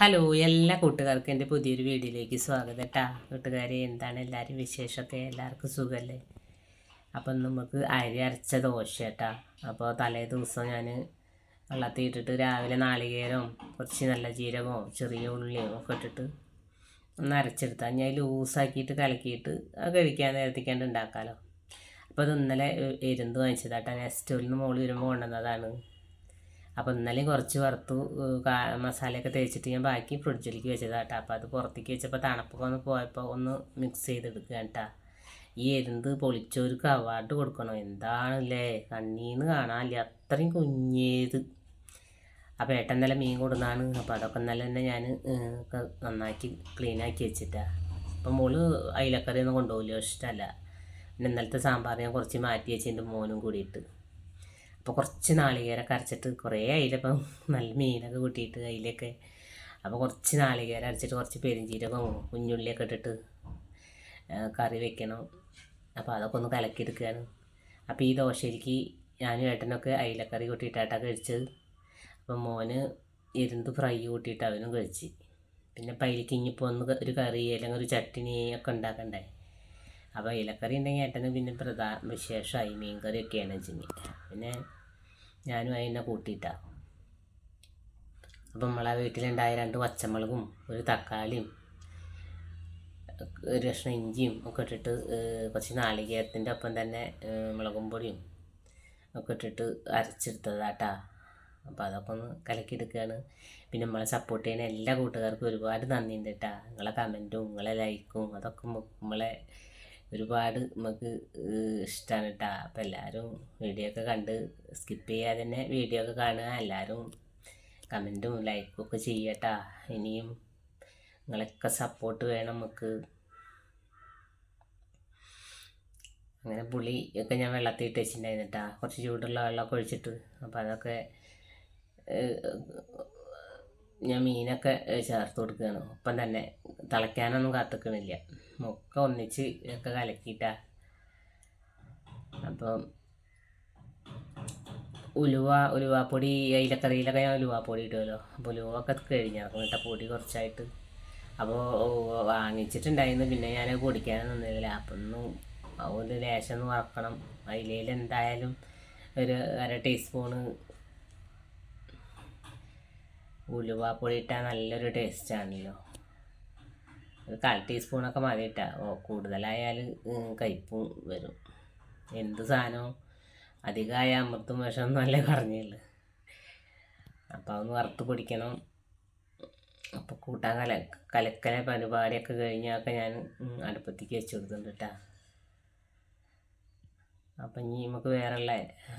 Hello എല്ലാ കൂട്ടുകാർക്കും എന്റെ പുതിയൊരു വീഡിയോയിലേക്ക് സ്വാഗതം കേട്ടാ കൂട്ടുകാരെ എന്താണ് എല്ലാവരും വിശേഷമൊക്കെ? എല്ലാവർക്കും സുഖമല്ലേ? അപ്പം നമുക്ക് അരി അരച്ച ദോശ കേട്ടാ അപ്പോൾ തലേ ദിവസം ഞാൻ വെള്ളത്തിൽ ഇട്ടിട്ട് രാവിലെ നാളികേരവും കുറച്ച് നല്ല ജീരകവും ചെറിയ ഉള്ളിയും ഒക്കെ ഇട്ടിട്ട് ഒന്ന് അരച്ചെടുത്താൽ ഞാൻ ലൂസാക്കിയിട്ട് കലക്കിയിട്ട് അത് കഴിക്കാൻ നേരത്തേക്കാണ്ട് ഉണ്ടാക്കാമല്ലോ അപ്പോൾ അത് ഇന്നലെ എരുന്ത് വാങ്ങിച്ചതാട്ടാ നെസ്റ്റോയിൽ നിന്ന് മോൾ വരുമ്പോൾ കൊണ്ടുവന്നതാണ്. അപ്പോൾ ഇന്നലെ കുറച്ച് വറുത്തു മസാലയൊക്കെ തേച്ചിട്ട് ഞാൻ ബാക്കി ഫ്രിഡ്ജിലേക്ക് വെച്ചതാട്ടാ. അപ്പോൾ അത് പുറത്തേക്ക് വെച്ചപ്പോൾ തണുപ്പൊക്കെ ഒന്ന് പോയപ്പോൾ ഒന്ന് മിക്സ് ചെയ്തെടുക്കുക കേട്ടോ ഈ എരുന്ത് പൊളിച്ചവർക്ക് അവാർഡ് കൊടുക്കണം? എന്താണല്ലേ? കണ്ണീന്ന് കാണാനില്ല. അത്രയും കുഞ്ഞേത്. അപ്പോൾ ഏട്ടൻ നല്ല മീൻ കൊടുന്നാണ് അപ്പോൾ അതൊക്കെ നല്ല തന്നെ ഞാൻ നന്നാക്കി ക്ലീനാക്കി വെച്ചിട്ടാ. അപ്പം മോൾ അയിലക്കറിയൊന്നും കൊണ്ടുപോകില്ല ഇഷ്ടമല്ല പിന്നെ ഇന്നലത്തെ സാമ്പാർ ഞാൻ കുറച്ച് മാറ്റി വെച്ചിട്ടുണ്ട് മോനും കൂടിയിട്ട്. അപ്പോൾ കുറച്ച് നാളികേര അരച്ചിട്ട് കുറേ അതിലിപ്പം നല്ല മീനൊക്കെ കൂട്ടിയിട്ട് അതിലൊക്കെ. അപ്പോൾ കുറച്ച് നാളികേരം അരച്ചിട്ട് കുറച്ച് പെരിഞ്ചീരകവും കുഞ്ഞുള്ളിയൊക്കെ ഇട്ടിട്ട് കറി വെക്കണം. അപ്പോൾ അതൊക്കെ ഒന്ന് കലക്കിയെടുക്കുകയാണ് അപ്പോൾ ഈ ദോശയിലേക്ക് ഞാനും ഏട്ടനൊക്കെ അയിലക്കറി കൂട്ടിയിട്ടാട്ടാ കഴിച്ചത്. അപ്പം മോന് ഇരുന്ന് ഫ്രൈ കൂട്ടിയിട്ട് അവനും കഴിച്ച്. പിന്നെ പൈലിക്ക് ഇനിയിപ്പോൾ ഒന്ന് ഒരു കറി അല്ലെങ്കിൽ ഒരു ചട്ടിനി ഒക്കെ ഉണ്ടാക്കണ്ടേ? അപ്പോൾ ഇലക്കറി ഉണ്ടെങ്കിൽ ഏട്ടന് പിന്നെ പ്രധാന വിശേഷമായി മീൻ കറിയൊക്കെയാണ് വെച്ചിട്ടുണ്ടെങ്കിൽ പിന്നെ ഞാനും അതിനെ കൂട്ടിയിട്ടാണ് അപ്പം നമ്മളെ വീട്ടിലുണ്ടായ രണ്ട് പച്ചമുളകും ഒരു തക്കാളിയും ഒരു കഷ്ണം ഇഞ്ചിയും ഒക്കെ ഇട്ടിട്ട് കുറച്ച് നാളികേരത്തിന്റെ ഒപ്പം തന്നെ മുളകും പൊടിയും ഒക്കെ ഇട്ടിട്ട് അരച്ചെടുത്തതാട്ടാ. അപ്പോൾ അതൊക്കെ ഒന്ന് കലക്കിയെടുക്കുകയാണ്. പിന്നെ നമ്മളെ സപ്പോർട്ട് ചെയ്യുന്ന എല്ലാ കൂട്ടുകാർക്കും ഒരുപാട് നന്ദിയുണ്ട് കേട്ടാ നിങ്ങളെ കമന്റും നിങ്ങളെ ലൈക്കും അതൊക്കെ നമ്മളെ ഒരുപാട് നമുക്ക് ഇഷ്ടമാണ് കേട്ടോ അപ്പം എല്ലാവരും വീഡിയോ ഒക്കെ കണ്ട് സ്കിപ്പ് ചെയ്യാതെ തന്നെ വീഡിയോ ഒക്കെ കാണുക. എല്ലാവരും കമന്റും ലൈക്കും ഒക്കെ ചെയ്യട്ടാ ഇനിയും നിങ്ങളൊക്കെ സപ്പോർട്ട് വേണം നമുക്ക്. അങ്ങനെ പുളി ഒക്കെ ഞാൻ വെള്ളത്തിൽ ഇട്ട് വെച്ചിട്ടുണ്ടായിരുന്നു കേട്ടോ കുറച്ച് ചൂടുള്ള വെള്ളമൊക്കെ ഒഴിച്ചിട്ട്. അപ്പോൾ അതൊക്കെ ഞാൻ മീനൊക്കെ ചേർത്ത് കൊടുക്കുകയാണ്. ഒപ്പം തന്നെ തിളയ്ക്കാനൊന്നും കാത്തിക്കണില്ല. ഒക്കെ ഒന്നിച്ച് ഇതൊക്കെ കലക്കിയിട്ട. അപ്പം ഉലുവ ഉലുവാപ്പൊടി അയിലക്കറിയിലൊക്കെ ഞാൻ ഉലുവാപ്പൊടി ഇടുമല്ലോ അപ്പോൾ ഉലുവ ഒക്കെ കഴിഞ്ഞിറക്കും കേട്ടോ പൊടി കുറച്ചായിട്ട്. അപ്പോൾ വാങ്ങിച്ചിട്ടുണ്ടായിരുന്നു. പിന്നെ ഞാൻ പൊടിക്കാനൊന്നും നിന്നില്ല. അപ്പം ഒന്ന് അതുകൊണ്ട് ലേശം ഒന്ന് വറക്കണം. അതിലേൽ എന്തായാലും ഒരു അര ടീസ്പൂണ് ഉലുവാപ്പൊടി ഇട്ടാൽ നല്ലൊരു ടേസ്റ്റാണല്ലോ. ഒരു കാൽ ടീസ്പൂണൊക്കെ മതി ഓ കൂടുതലായാൽ കയ്പ്പും വരും. എന്ത് സാധനവും അധികമായ അമൃത്തും വിഷം എന്നല്ലേ പറഞ്ഞുള്ളു അപ്പോൾ അതൊന്ന് വറുത്ത് പൊടിക്കണം. അപ്പോൾ കൂട്ടാൻ കല കലക്കല പരിപാടിയൊക്കെ കഴിഞ്ഞൊക്കെ ഞാൻ അടുപ്പത്തേക്ക് വെച്ച് കൊടുക്കുന്നുണ്ട് കേട്ടാ അപ്പം ഇനി നമുക്ക് വേറെയുള്ള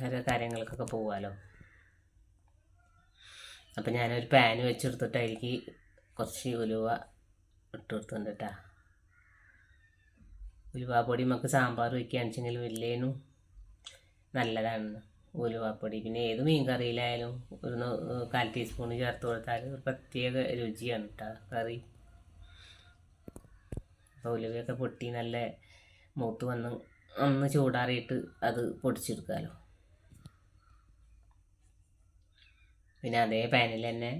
ഓരോ കാര്യങ്ങൾക്കൊക്കെ പോവാലോ. അപ്പം ഞാനൊരു പാന് വെച്ചെടുത്തിട്ട് അതിലേക്ക് കുറച്ച് ഉലുവ ഇട്ട് കേട്ടാ ഉലുവാപ്പൊടി നമുക്ക് സാമ്പാർ വയ്ക്കുകയാണെന്ന് വെച്ചെങ്കിൽ വലിയേനും നല്ലതാണ് ഉലുവാപ്പൊടി പിന്നെ ഏത് മീൻ കറിയിലായാലും ഒരു കാൽ ടീസ്പൂൺ ചേർത്ത് കൊടുത്താൽ ഒരു പ്രത്യേക രുചിയാണ് കേട്ടോ കറി. അപ്പോൾ ഉലുവയൊക്കെ പൊട്ടി നല്ല മൂത്ത് വന്ന് ഒന്ന് ചൂടാറിയിട്ട് അത് പൊടിച്ചെടുക്കാമല്ലോ പിന്നെ അതേ പാനിൽ തന്നെ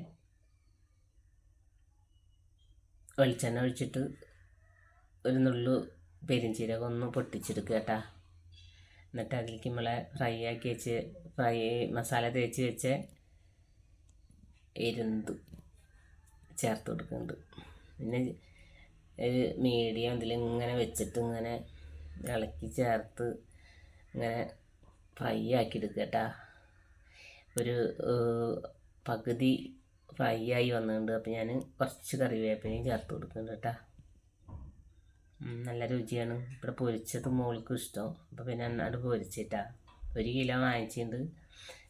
വെളിച്ചെണ്ണ ഒഴിച്ചിട്ട് ഒരു നുള്ളു പെരിഞ്ചീരകം ഒന്ന് പൊട്ടിച്ചെടുക്കുക കേട്ടാ. എന്നിട്ട് അതിലേക്ക് നമ്മളെ ഫ്രൈ ആക്കി വെച്ച് ഫ്രൈ മസാല തേച്ച് വെച്ച് എരുന്ത് ചേർത്ത് കൊടുക്കുന്നുണ്ട്. പിന്നെ ഒരു മീഡിയം ഇതിൽ ഇങ്ങനെ വെച്ചിട്ട് ഇങ്ങനെ ഇളക്കി ചേർത്ത് ഇങ്ങനെ ഫ്രൈ ആക്കി എടുക്കുക കേട്ടാ. ഒരു പകുതി ഫ്രൈ ആയി വന്നിട്ടുണ്ട്. അപ്പോൾ ഞാൻ കുറച്ച് കറിവേപ്പിലയും ചേർത്ത് കൊടുക്കുന്നുണ്ട് കേട്ടോ. നല്ല രുചിയാണ്. ഇവിടെ പൊരിച്ചത് മോൾക്കും ഇഷ്ടം. അപ്പോൾ പിന്നെ അത് പൊരിച്ചിട്ടാ. ഒരു കിലോ വാങ്ങിച്ചിട്ടുണ്ട്.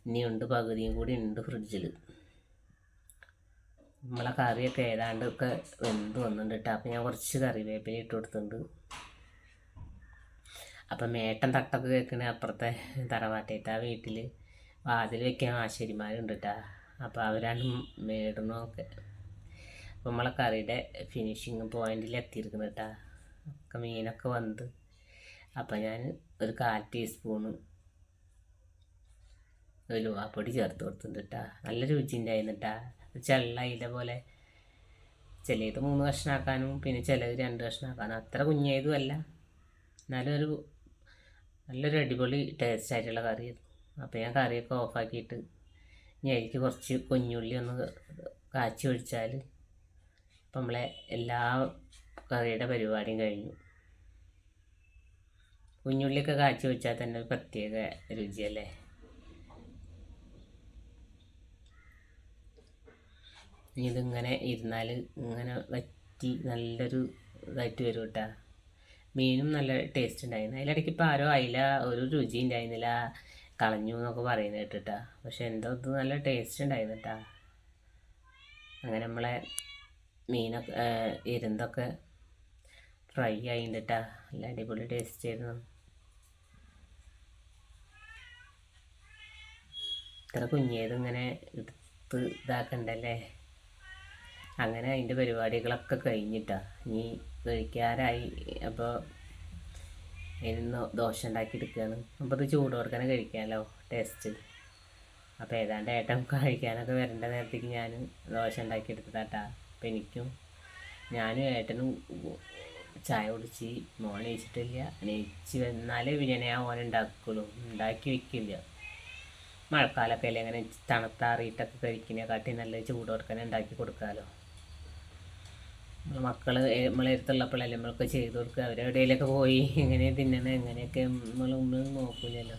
ഇനിയുണ്ട് പകുതിയും കൂടി ഉണ്ട് ഫ്രിഡ്ജിൽ നമ്മളെ കറിയൊക്കെ ഏതാണ്ടൊക്കെ വെന്ത് വന്നിട്ടുണ്ട് കേട്ടോ. അപ്പം ഞാൻ കുറച്ച് കറിവേപ്പില ഇട്ട് കൊടുത്തിട്ടുണ്ട്. അപ്പം മേട്ടൻ തട്ടൊക്കെ കേൾക്കണ അപ്പുറത്തെ തറവാട്ടേട്ടാ വീട്ടിൽ വാതിൽ വെക്കാൻ ആശാരിമാരുണ്ട് കേട്ടാ. അപ്പോൾ അവരാണ് മേടണമൊക്കെ അപ്പോൾ നമ്മളെ കറിയുടെ ഫിനിഷിങ് പോയിന്റിൽ എത്തിയിരിക്കുന്നു കേട്ടാ ഒക്കെ മീനൊക്കെ വന്ന് അപ്പം ഞാൻ ഒരു കാൽ ടീസ്പൂണ് ഉലുവാപ്പൊടി ചേർത്ത് കൊടുത്തിട്ടുണ്ട് കേട്ടാ നല്ല രുചി ഉണ്ടായിരുന്നു കേട്ടാ ചെള്ള പോലെ. ചിലത് മൂന്ന് കഷ്ണാക്കാനും പിന്നെ ചിലത് രണ്ട് കഷ്ണാക്കാനും. അത്ര കുഞ്ഞേതും അല്ല. എന്നാലും ഒരു നല്ലൊരു അടിപൊളി ടേസ്റ്റ് ആയിട്ടുള്ള കറിയായിരുന്നു. അപ്പോൾ ഞാൻ കറിയൊക്കെ ഓഫാക്കിയിട്ട് ഇനി അതിലേക്ക് കുറച്ച് കുഞ്ഞുള്ളി ഒന്ന് കാച്ചി ഒഴിച്ചാൽ ഇപ്പം നമ്മളെ എല്ലാ കറിയുടെ പരിപാടിയും കഴിഞ്ഞു. കുഞ്ഞുള്ളിയൊക്കെ കാച്ചി വെച്ചാൽ തന്നെ ഒരു പ്രത്യേക രുചിയല്ലേ? ഇതിങ്ങനെ ഇരുന്നാൽ ഇങ്ങനെ വറ്റി നല്ലൊരു ഇതായിട്ട് വരും കേട്ടാ. മീനും നല്ല ടേസ്റ്റ് ഉണ്ടായിരുന്നു. അതിലിടയ്ക്ക് ഇപ്പോൾ ആരോ അയില ഒരു രുചി ഉണ്ടായിരുന്നില്ല. കളഞ്ഞു എന്നൊക്കെ പറയുന്നത് കേട്ടിട്ടാ. പക്ഷെ എന്തോ ഇത് നല്ല ടേസ്റ്റ് ഉണ്ടായിരുന്നു കേട്ടാ അങ്ങനെ നമ്മളെ മീനൊക്കെ ഇരുന്തൊക്കെ ഫ്രൈ ആയിട്ടാ നല്ല അടിപൊളി ടേസ്റ്റ് ആയിരുന്നു. ഇത്ര കുഞ്ഞേത് ഇങ്ങനെ എടുത്ത് ഇതാക്കണ്ടല്ലേ? അങ്ങനെ അതിന്റെ പരിപാടികളൊക്കെ കഴിഞ്ഞിട്ടാ. ഇനി കഴിക്കാറായി അപ്പോൾ അതിന് ദോശ ഉണ്ടാക്കി എടുക്കുകയാണ് അപ്പോൾ ഇത് ചൂട് തന്നെ കഴിക്കാമല്ലോ ടേസ്റ്റ് അപ്പോൾ ഏതാണ്ട് ഏട്ടൻ കഴിക്കാനൊക്കെ വരേണ്ട നേരത്തേക്ക് ഞാൻ ദോശ ഉണ്ടാക്കി എടുത്തതാട്ടാ അപ്പം എനിക്കും ഞാനും ഏട്ടനും ചായ കുടിച്ച് മോൻ എണീച്ചിട്ടില്ല. എണീച്ച് വന്നാലേ പിന്നെ ഞാൻ മോൻ ഉണ്ടാക്കുള്ളൂ. ഉണ്ടാക്കി വെക്കില്ല. മഴക്കാലമൊക്കെ അല്ലേ അങ്ങനെ തണുത്താറിയിട്ടൊക്കെ കഴിക്കുന്നതിനെക്കാട്ടി നല്ല ചൂടോടെ ഉണ്ടാക്കി കൊടുക്കാമല്ലോ മക്കൾ നമ്മളെ അടുത്തുള്ളപ്പോഴല്ലേ നമ്മളൊക്കെ ചെയ്ത് കൊടുക്കുക. അവരെവിടെയൊക്കെ പോയി എങ്ങനെ തിന്നണം എങ്ങനെയൊക്കെ നമ്മൾ നമ്മൾ നോക്കൂലല്ലോ.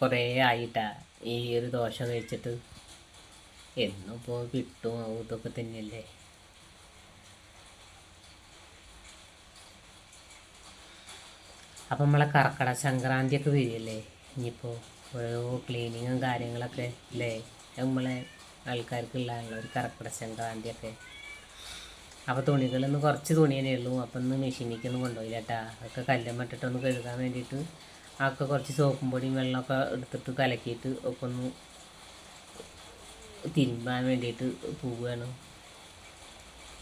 കുറേ ആയിട്ടാ ഈ ഒരു ദോശ കഴിച്ചിട്ട്. എന്നും ഇപ്പോൾ കിട്ടും ഇതൊക്കെ തന്നെയല്ലേ. അപ്പം നമ്മളെ കർക്കട സംക്രാന്തിയൊക്കെ വരികയല്ലേ? ഇനിയിപ്പോൾ ഓരോ ക്ലീനിങ്ങും കാര്യങ്ങളൊക്കെ അല്ലേ നമ്മളെ ആൾക്കാർക്കുള്ളതാണല്ലോ ഒരു കർക്കിടക സംക്രാന്തിയൊക്കെ അപ്പോൾ തുണികളൊന്ന് കുറച്ച് തുണി തന്നെ ഉള്ളൂ. അപ്പം ഒന്ന് മെഷീനിലേക്കൊന്നും കൊണ്ടുപോയില്ല കേട്ടാ അതൊക്കെ കല്ലും ഇട്ടിട്ടൊന്ന് കഴുകാൻ വേണ്ടിയിട്ട് അതൊക്കെ കുറച്ച് സോപ്പും പൊടിയും വെള്ളമൊക്കെ എടുത്തിട്ട് കലക്കിയിട്ട് ഒക്കെ ഒന്ന് തിരുമ്പാൻ വേണ്ടിയിട്ട് പോവുകയാണ്.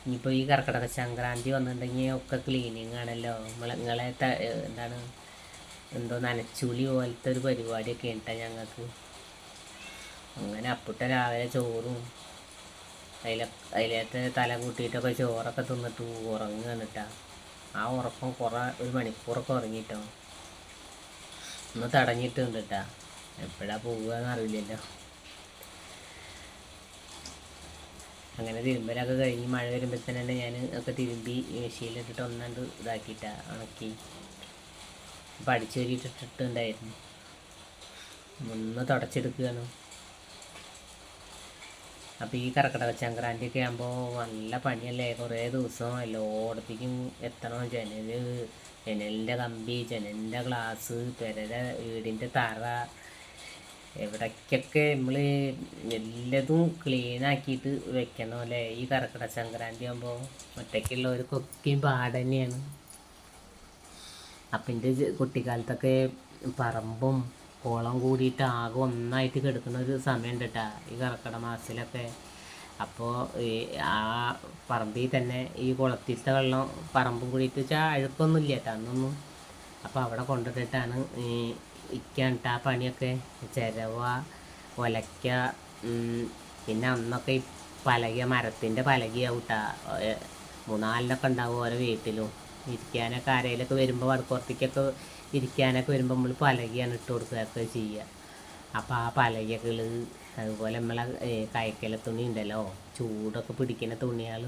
ഇനിയിപ്പോൾ ഈ കർക്കിടക സംക്രാന്തി വന്നിട്ടുണ്ടെങ്കിൽ ഒക്കെ ക്ലീനിങ് ആണല്ലോ. നമ്മളെ നിങ്ങളെ എന്താണ് എന്തോ നനച്ചൂലി പോലത്തെ ഒരു പരിപാടിയൊക്കെ ഉണ്ടാ ഞങ്ങൾക്ക്. അങ്ങനെ അപ്പുട്ട രാവിലെ ചോറും അതിലെ അതിലത്തെ തല കൂട്ടിയിട്ടൊക്കെ ചോറൊക്കെ തിന്നിട്ട് ഉറങ്ങുകയാണ് കേട്ടാ. ആ ഉറക്കം കുറേ ഒരു മണിക്കൂറൊക്കെ ഉറങ്ങിയിട്ടോ ഒന്ന് തടഞ്ഞിട്ടുണ്ട് കേട്ടാ. എപ്പോഴാ പോവുകയെന്ന് അറിയില്ലല്ലോ. അങ്ങനെ തിരുമ്പലൊക്കെ കഴിഞ്ഞ് മഴ വരുമ്പോൾ തന്നെ ഞാൻ ഒക്കെ തിരുമ്പി മെഷീനിലിട്ടിട്ട് ഒന്നാണ്ട് ഇതാക്കിയിട്ടാ ഉണക്കി. അപ്പം ഉണ്ടായിരുന്നു ഒന്ന് തുടച്ചെടുക്കുകയാണ്. അപ്പോൾ ഈ കർക്കിടക സംക്രാന്തിയൊക്കെ ആകുമ്പോൾ നല്ല പണിയല്ലേ? കുറേ ദിവസം എല്ലായിടത്തേക്കും എത്തണം. ജനൽ ജനലിന്റെ കമ്പി ജനലിന്റെ ഗ്ലാസ് പെരയുടെ വീടിന്റെ തറ എവിടേക്കൊക്കെ നമ്മൾ എല്ലതും ക്ലീൻ ആക്കിയിട്ട് വെക്കണം അല്ലേ ഈ കർക്കിടക സംക്രാന്തി ആകുമ്പോൾ ഒറ്റയ്ക്കുള്ളവർക്കൊക്കെയും പാടന്നെയാണ് അപ്പം എന്റെ കുട്ടിക്കാലത്തൊക്കെ പറമ്പും കോളം കൂടിയിട്ട് ആകെ ഒന്നായിട്ട് കിടക്കുന്ന ഒരു സമയമുണ്ട് കേട്ടോ ഈ കർക്കിടക മാസത്തിലൊക്കെ. അപ്പോൾ ഈ ആ പറമ്പിൽ തന്നെ ഈ കുളത്തിലത്തെ വെള്ളം പറമ്പും കൂടിയിട്ട് വെച്ചാൽ അഴുക്കൊന്നും ഇല്ല കേട്ടോ അന്നൊന്നും. അപ്പോൾ അവിടെ കൊണ്ടിട്ടിട്ടാണ് ഈ ഇരിക്കാൻ ആ പണിയൊക്കെ ചിരവ ഒലയ്ക്ക പിന്നെ അന്നൊക്കെ ഈ പലകിയ മരത്തിന്റെ പലകിയാവും കേട്ടോ മൂന്നാലിനൊക്കെ ഉണ്ടാവും ഓരോ വീട്ടിലും. ഇരിക്കാനൊക്കെ ആരെങ്കിലൊക്കെ വരുമ്പോൾ വടക്കുറത്തേക്കൊക്കെ ഇരിക്കാനൊക്കെ വരുമ്പോൾ നമ്മൾ പലകയാണ് ഇട്ട് കൊടുക്കുകയൊക്കെ ചെയ്യുക. അപ്പോൾ ആ പലകകൾ അതുപോലെ നമ്മളെ കയക്കല തുണി ഉണ്ടല്ലോ ചൂടൊക്കെ പിടിക്കുന്ന തുണികൾ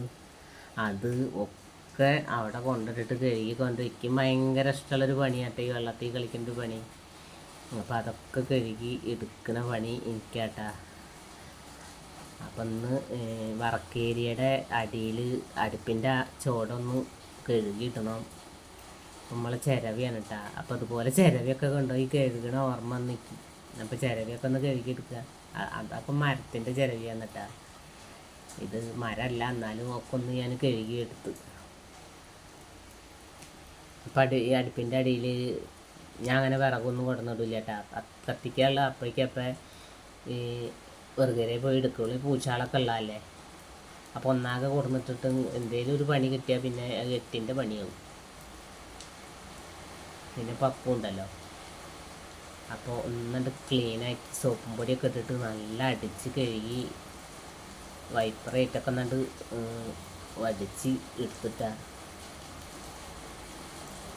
അത് ഒക്കെ അവിടെ കൊണ്ടിട്ടിട്ട് കഴുകി കൊണ്ടിരിക്കും ഭയങ്കര ഇഷ്ടമുള്ളൊരു പണിയാട്ടോ ഈ വെള്ളത്തിൽ കളിക്കേണ്ട ഒരു പണി. അപ്പോൾ അതൊക്കെ കഴുകി എടുക്കുന്ന പണി എനിക്കാട്ടാ. അപ്പം ഇന്ന് വറക്കേരിയുടെ അടിയിൽ അടുപ്പിന്റെ ചോടൊന്ന് കഴുകിയിടണം. നമ്മളെ ചിരവിയാണ് കേട്ടോ അപ്പോൾ അതുപോലെ ചിരവിയൊക്കെ ഈ കഴുകണ ഓർമ്മ വന്നിക്ക് അപ്പോൾ ചിരവിയൊക്കെ ഒന്ന് കഴുകിയെടുക്കുക. അപ്പം മരത്തിന്റെ ചിരവിയാണ് കേട്ടോ ഇത് മരമല്ല എന്നാലും ഒക്കെ ഒന്ന് ഞാൻ കഴുകിയെടുത്ത്. അപ്പം അടി അടുപ്പിന്റെ അടിയിൽ ഞാൻ അങ്ങനെ വിറകൊന്നും കൊടുന്നിടില്ല കേട്ടോ കത്തിക്കാനുള്ള അപ്പോഴേക്കപ്പം ഈ വെറുതെ പോയി എടുക്കുള്ളൂ. പൂച്ചാളൊക്കെ ഉള്ളതല്ലേ? അപ്പോൾ ഒന്നാകെ കൊടുന്നിട്ടിട്ട് എന്തേലും ഒരു പണി കിട്ടിയാൽ പിന്നെ എട്ടിന്റെ പണിയാവും. പിന്നെ പപ്പും ഉണ്ടല്ലോ. അപ്പോൾ ഒന്നുണ്ട് ക്ലീനാക്കി സോപ്പും പൊടിയൊക്കെ ഇട്ടിട്ട് നല്ല അടിച്ച് കഴുകി വൈപ്പറായിട്ടൊക്കെ ഒന്നുണ്ട് വടിച്ച് എടുത്തിട്ട.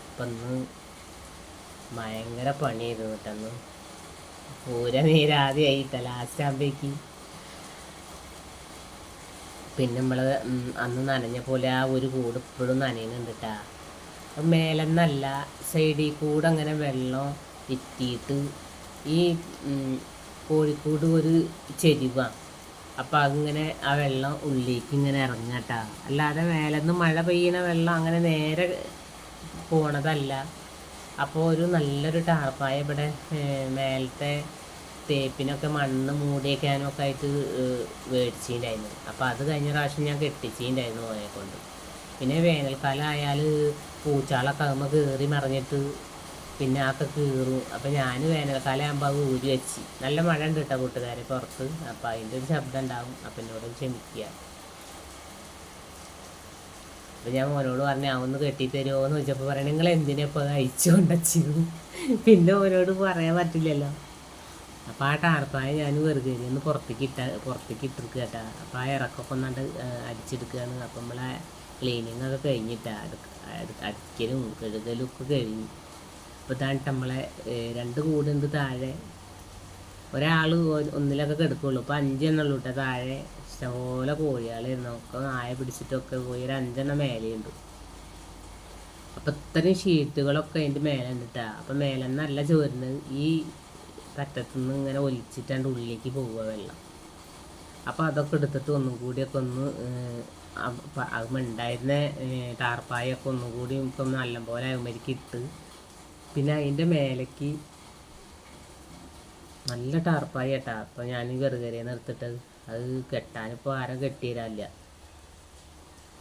അപ്പം ഇന്ന് ഭയങ്കര പണിയായിരുന്നു കേട്ടന്ന് പൂര നീരാദ്യമായിട്ട ലാസ്റ്റ് ആകുമ്പോഴേക്ക് പിന്നെ നമ്മൾ അന്ന് നനഞ്ഞ പോലെ ആ ഒരു കൂട് ഇപ്പോഴും നനയുന്നുണ്ട് കേട്ടാ മേലെന്നല്ല സൈഡിൽ കൂടെ അങ്ങനെ വെള്ളം എത്തിയിട്ട് ഈ കോഴിക്കൂട് ഒരു ചെരിവാണ് അപ്പം അതിങ്ങനെ ആ വെള്ളം ഉള്ളിലേക്ക് ഇങ്ങനെ ഇറങ്ങട്ടാ. അല്ലാതെ മേലെന്ന് മഴ പെയ്യണ വെള്ളം അങ്ങനെ നേരെ പോണതല്ല. അപ്പോൾ ഒരു നല്ലൊരു ടാർപ്പായ ഇവിടെ മേലത്തെ തേപ്പിനൊക്കെ മണ്ണ് മൂടിയേക്കാനും ഒക്കെ ആയിട്ട് മേടിച്ചിട്ടുണ്ടായിരുന്നു അപ്പോൾ അത് കഴിഞ്ഞ പ്രാവശ്യം ഞാൻ കെട്ടിച്ചിട്ടുണ്ടായിരുന്നു ഓനെ കൊണ്ട്. പിന്നെ വേനൽക്കാലം ആയാൽ പൂച്ചാളൊക്കെ ആകുമ്പോൾ കയറി മറിഞ്ഞിട്ട് പിന്നെ ആക്കെ കീറും. അപ്പം ഞാൻ വേനൽക്കാലം ആകുമ്പോൾ അത് ഊരി വെച്ച്. നല്ല മഴ ഉണ്ട് കേട്ടോ കൂട്ടുകാരെ പുറത്ത്. അപ്പം അതിന്റെ ഒരു ശബ്ദം ഉണ്ടാവും. അപ്പം എന്നോട് ക്ഷമിക്കുക. അപ്പം ഞാൻ മോനോട് പറഞ്ഞു അവന്ന് കെട്ടിത്തരുമോ എന്ന് ചോദിച്ചപ്പോൾ പറയണ നിങ്ങൾ എന്തിനാ ഇപ്പോൾ അയച്ചു കൊണ്ടു പിന്നെ ഓനോട് പറയാൻ പറ്റില്ലല്ലോ. അപ്പം ആ ടാർപ്പായ ഞാൻ വെറുതെ ഒന്ന് പുറത്തേക്ക് ഇട്ട പുറത്തേക്ക് ഇട്ടിരിക്കുക കേട്ടോ. അപ്പം ആ ഇറക്കൊക്കെ ഒന്നാണ്ട് അടിച്ചെടുക്കുകയാണ്. അപ്പം നമ്മളെ ക്ലീനിങ് ഒക്കെ കഴിഞ്ഞിട്ടാ അടിക്കലും കഴുകലും ഒക്കെ കഴിഞ്ഞു. അപ്പോൾ ഇതാണ് നമ്മളെ രണ്ട് കൂടുണ്ട് താഴെ ഒരാൾ ഒന്നിലൊക്കെ കിടക്കുള്ളൂ. ഇപ്പോൾ അഞ്ചെണ്ണുള്ളൂ കേട്ടോ താഴെ. ഇഷ്ടംപോലെ കോഴികളായിരുന്നു. ഒക്കെ നായ പിടിച്ചിട്ടൊക്കെ പോയി. ഒരു അഞ്ചെണ്ണം മേലെയുണ്ട് അപ്പം ഇത്രയും ഷീറ്റുകളൊക്കെ അതിന്റെ മേലെ കേട്ടോ. അപ്പം മേലെ നല്ല ചോരുന്നത് ഈ പറ്റത്തുനിന്ന് ഇങ്ങനെ ഒലിച്ചിട്ടാണ്ട് ഉള്ളിലേക്ക് പോവുക വെള്ളം. അപ്പോൾ അതൊക്കെ എടുത്തിട്ട് ഒന്നും കൂടിയൊക്കെ ഒന്ന് ഉണ്ടായിരുന്ന ടാർപ്പായൊക്കെ ഒന്നും കൂടി ഇപ്പം നല്ലപോലെ അവുമരിക്ക് ഇട്ട് പിന്നെ അതിന്റെ മേലേക്ക് നല്ല ടാർപ്പായി കേട്ടാ അപ്പോൾ ഞാൻ വെറുതെ നിർത്തിട്ട് അത് കെട്ടാനിപ്പോൾ ആരും കെട്ടിയിരാല്ല.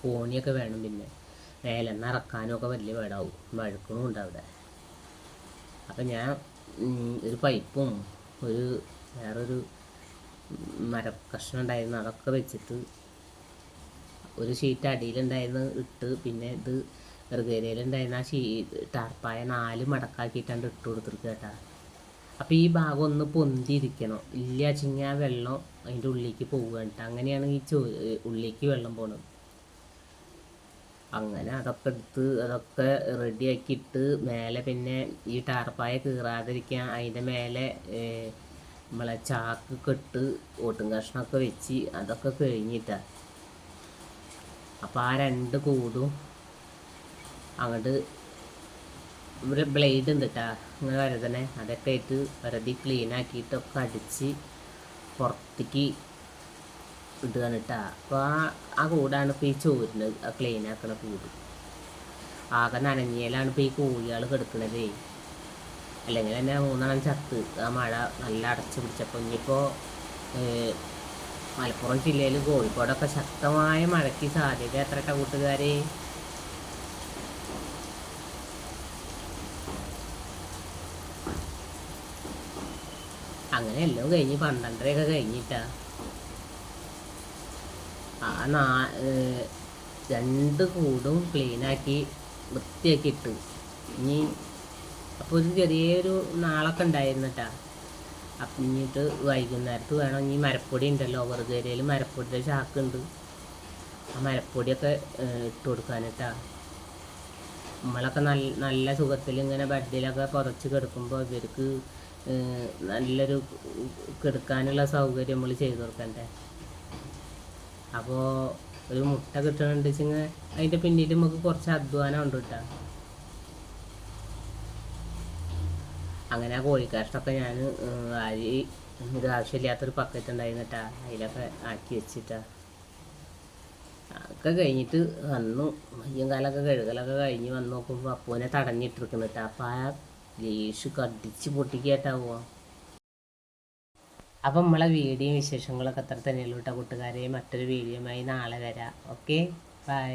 കോണിയൊക്കെ വേണം പിന്നെ. മേലെന്ന് ഇറക്കാനും ഒക്കെ വലിയ വേടാവും വഴുക്കണും ഉണ്ട് അവിടെ. അപ്പം ഞാൻ ഒരു പൈപ്പും ഒരു വേറൊരു മരക്കഷ്ണം ഉണ്ടായിരുന്നു അതൊക്കെ വെച്ചിട്ട് ഒരു ഷീറ്റ് അടിയിലുണ്ടായിരുന്നു ഇട്ട് പിന്നെ ഇത് വെറുകേരയിലുണ്ടായിരുന്ന ആ ഷീ ടാർപ്പായ നാല് മടക്കാക്കിയിട്ടാണ് ഇട്ട് കൊടുത്തിരിക്കുക കേട്ടോ. അപ്പോൾ ഈ ഭാഗം ഒന്ന് പൊന്തിയിരിക്കണം. ഇല്ല വെച്ചിങ്ങ ആ വെള്ളം അതിന്റെ ഉള്ളിലേക്ക് പോവുക കേട്ടോ. അങ്ങനെയാണ് ഈ ചോ ഉള്ളിലേക്ക് വെള്ളം പോണത്. അങ്ങനെ അതൊക്കെ എടുത്ത് അതൊക്കെ റെഡിയാക്കിയിട്ട് മേലെ പിന്നെ ഈ ടാർപ്പായ കീറാതിരിക്കാൻ അതിന്റെ മേലെ നമ്മളെ ചാക്ക് കെട്ട് ഓട്ടും കഷ്ണമൊക്കെ വെച്ച് അതൊക്കെ കഴിഞ്ഞിട്ടാണ് അപ്പോൾ ആ രണ്ട് കൂടും അങ്ങോട്ട് ഒരു ബ്ലേഡ് ഉണ്ട് കേട്ടാ ഇങ്ങനെ വരതനെ അതൊക്കെ ആയിട്ട് വെറുതെ ക്ലീൻ ആക്കിയിട്ടൊക്കെ അടിച്ച് പുറത്തേക്ക് ഇടുകയാണ് കേട്ടാ അപ്പോൾ ആ ആ കൂടാണ് ഇപ്പോൾ ഈ ചോരുന്നത് ക്ലീൻ ആക്കണ കൂട്. ആകെ നനഞ്ഞേലാണ് ഇപ്പോൾ ഈ കോഴികൾ കിടക്കണതേ. അല്ലെങ്കിൽ തന്നെ മൂന്നെണ്ണം ചത്ത്. ആ മഴ നല്ല അടച്ചു പിടിച്ചപ്പോൾ ഇനിയിപ്പോൾ മലപ്പുറം ജില്ലയിൽ കോഴിക്കോടൊക്കെ ശക്തമായ മഴയ്ക്ക് സാധ്യത എത്ര ട്ടാ കൂട്ടുകാരെ? അങ്ങനെ എല്ലാം കഴിഞ്ഞ് പന്ത്രണ്ടരയൊക്കെ കഴിഞ്ഞിട്ടാ. ആ രണ്ട് കൂടും ക്ലീനാക്കി വൃത്തിയാക്കി ഇട്ടു ഇനി അപ്പോൾ ഒരു ചെറിയൊരു നാളൊക്കെ ഉണ്ടായിരുന്നു കേട്ടാ അപ്പം ഇനിയിട്ട് വൈകുന്നേരത്ത് വേണം. ഇനി മരപ്പൊടി ഉണ്ടല്ലോ വെറുതെ മരപ്പൊടിയുടെ ചാക്കുണ്ട്. ആ മരപ്പൊടിയൊക്കെ ഇട്ട് കൊടുക്കാനിട്ടാ നമ്മളൊക്കെ നല്ല നല്ല സുഖത്തിൽ ഇങ്ങനെ ബെഡിലൊക്കെ പുറച്ച് കിടക്കുമ്പോൾ ഇവർക്ക് നല്ലൊരു കിടക്കാനുള്ള സൗകര്യം നമ്മൾ ചെയ്തു കൊടുക്കണ്ടേ? അപ്പോൾ ഒരു മുട്ട കിട്ടണമെന്ന് വെച്ചെങ്കിൽ അതിന്റെ പിന്നീട് നമുക്ക് കുറച്ച് അധ്വാനം ഉണ്ട് കിട്ടാം അങ്ങനെ ആ കോഴിക്കാഷ്ടൊക്കെ ഞാൻ അരി ഇത് ആവശ്യമില്ലാത്തൊരു പക്കറ്റ് ഉണ്ടായിരുന്നു കേട്ടാ അതിലൊക്കെ ആക്കി വെച്ചിട്ടാ. ഒക്കെ കഴിഞ്ഞിട്ട് വന്നു. മയ്യും കാലൊക്കെ കഴുകലൊക്കെ കഴിഞ്ഞ് വന്നു നോക്കുമ്പോൾ അപ്പൂനെ തടഞ്ഞിട്ടിരിക്കുന്നു കേട്ടോ അപ്പം ആ ലേശു കടിച്ച് പൊട്ടിക്കേട്ടാവുക അപ്പം നമ്മളെ വീഡിയോ വിശേഷങ്ങളൊക്കെ അത്ര തന്നെയുള്ളൂ കേട്ടോ കൂട്ടുകാരെ? മറ്റൊരു വീഡിയോയുമായി നാളെ വരാം. Okay bye